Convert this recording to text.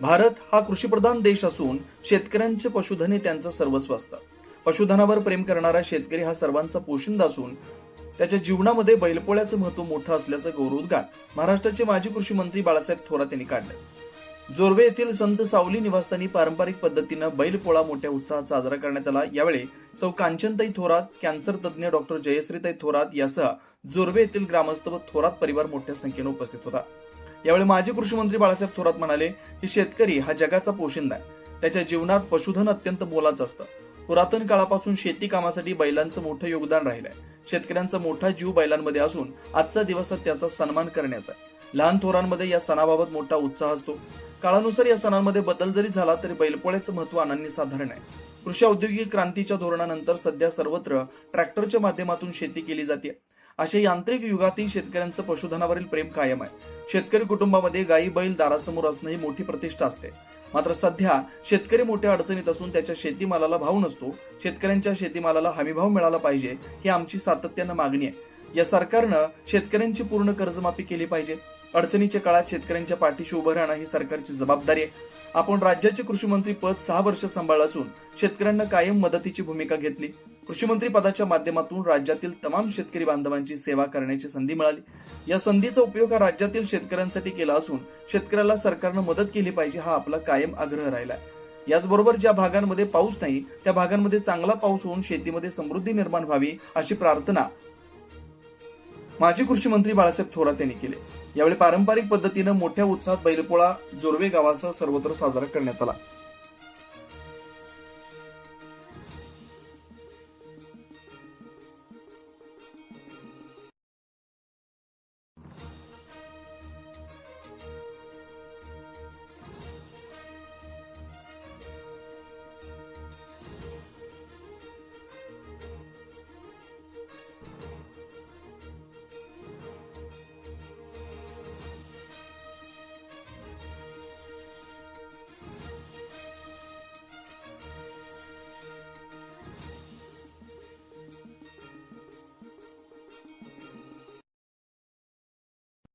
भारत हा कृषीप्रधान देश असून शेतकऱ्यांचे पशुधन हे त्यांचं सर्वस्व असतात पशुधनावर प्रेम करणारा शेतकरी हा सर्वांचा पोशिंदा असून त्याच्या जीवनामध्ये बैलपोळ्याचं महत्त्व मोठं असल्याचं गौरवोद्गार महाराष्ट्राचे माजी कृषी मंत्री बाळासाहेब थोरात यांनी काढले जोरवे येथील संत सावली निवासस्थानी पारंपरिक पद्धतीनं बैलपोळा मोठ्या उत्साहात साजरा करण्यात आला. यावेळी सौ कांचनताई थोरात कॅन्सर तज्ज्ञ डॉक्टर जयश्रीताई थोरात यासह जोरवे येथील ग्रामस्थ व थोरात परिवार मोठ्या संख्येनं उपस्थित होता. यावेळी माजी कृषी मंत्री बाळासाहेब थोरात म्हणाले की शेतकरी हा जगाचा पोशिंदा आहे. त्याच्या जीवनात पशुधन अत्यंत मोलाचं असतं. पुरातन काळापासून शेती कामासाठी बैलांचं मोठं योगदान राहिलंय. शेतकऱ्यांचा मोठा जीव बैलांमध्ये असून आजचा दिवस त्याचा सन्मान करण्याचा लहान थोरांमध्ये या सणाबाबत मोठा उत्साह असतो. काळानुसार या सणांमध्ये बदल जरी झाला तरी बैलपोळ्याचं महत्त्व अनन्यसाधारण आहे. कृषी औद्योगिक क्रांतीच्या धोरणानंतर सध्या सर्वत्र ट्रॅक्टरच्या माध्यमातून शेती केली जाते. अशा यांत्रिक युगातही शेतकऱ्यांचं पशुधनावरील प्रेम कायम आहे. शेतकरी कुटुंबामध्ये गायी बैल दारासमोर असणं ही मोठी प्रतिष्ठा असते. मात्र सध्या शेतकरी मोठ्या अडचणीत असून त्याच्या शेतीमालाला भाव नसतो. शेतकऱ्यांच्या शेतीमालाला हमीभाव मिळाला पाहिजे ही आमची सातत्यानं मागणी आहे. या सरकारनं शेतकऱ्यांची पूर्ण कर्जमाफी केली पाहिजे. अडचणीच्या काळात शेतकऱ्यांच्या पाठीशी उभं राहणं ही सरकारची जबाबदारी आहे. आपण राज्याचे कृषी मंत्री पद सहा वर्ष सांभाळलं असून शेतकऱ्यांना कायम मदतीची भूमिका घेतली. कृषी मंत्री पदाच्या माध्यमातून राज्यातील तमाम शेतकरी बांधवांची सेवा करण्याची संधी मिळाली. या संधीचा उपयोग हा राज्यातील शेतकऱ्यांसाठी केला असून शेतकऱ्याला सरकारनं मदत केली पाहिजे हा आपला कायम आग्रह राहिला याचबरोबर ज्या भागांमध्ये पाऊस नाही त्या भागांमध्ये चांगला पाऊस होऊन शेतीमध्ये समृद्धी निर्माण व्हावी अशी प्रार्थना माजी कृषी मंत्री बाळासाहेब थोरात यांनी केले. यावेळी पारंपरिक पद्धतीनं मोठ्या उत्साहात बैलपोळा जोरवे गावासह सर्वत्र साजरा करण्यात आला.